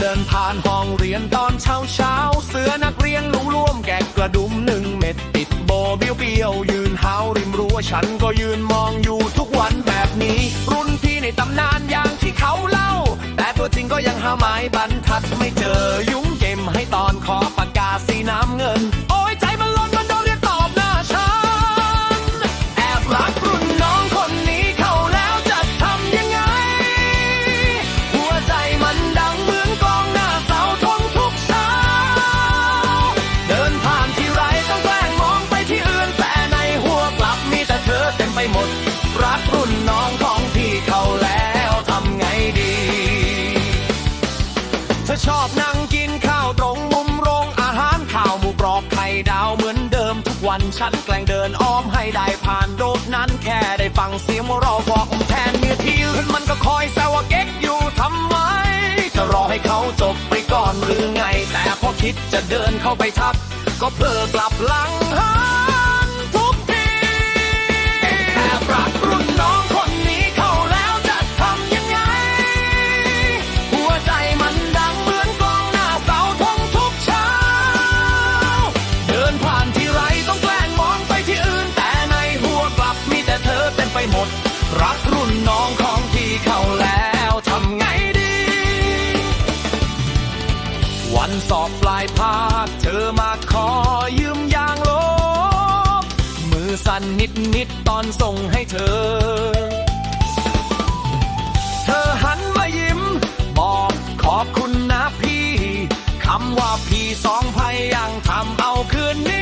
เดินผ่านห้องเรียนตอนเช้าเช้าเสือนักเรียนรู้ร่วมแกะกระดุมหนึ่งเม็ดติดโบเบี้ยวเบี้ยวยืนหาวริมรั้วฉันก็ยืนมองอยู่ทุกวันแบบนี้ รุ่นพี่ในตำนานอย่างที่เขาเล่า แต่ตัวจริงก็ยังหาไม้บรรทัดไม่เจอยุ้งเกมให้ตอนขอปากกาสีน้ำ รักรุ่นน้องของพี่เขาแล้วทำไงดี เธอชอบนั่งกินข้าวตรงมุมโรงอาหารข้าวหมูกรอบไข่ดาวเหมือนเดิมทุกวันฉันแกล้งเดินอ้อมให้ได้ผ่านโดดนั้นแค่ได้ฟังเสียงหัวเราบอกแทนเมียที่ยืนมันก็คอยแซวเก๊กอยู่ทำไม จะรอให้เขาจบไปก่อนหรือไง แต่พอคิดจะเดินเข้าไปทัก ก็เพลอกลับหลัง รักรุ่นน้องของพี่เขาแล้วทำไงดี วันสอบปลายภาคเธอมาขอยืมยางลบมือสั่นนิดนิดตอนส่งให้เธอ เธอหันมายิ้ม บอกขอบคุณนะพี่คำว่าพี่สองพยยังทำเอาคืนนี้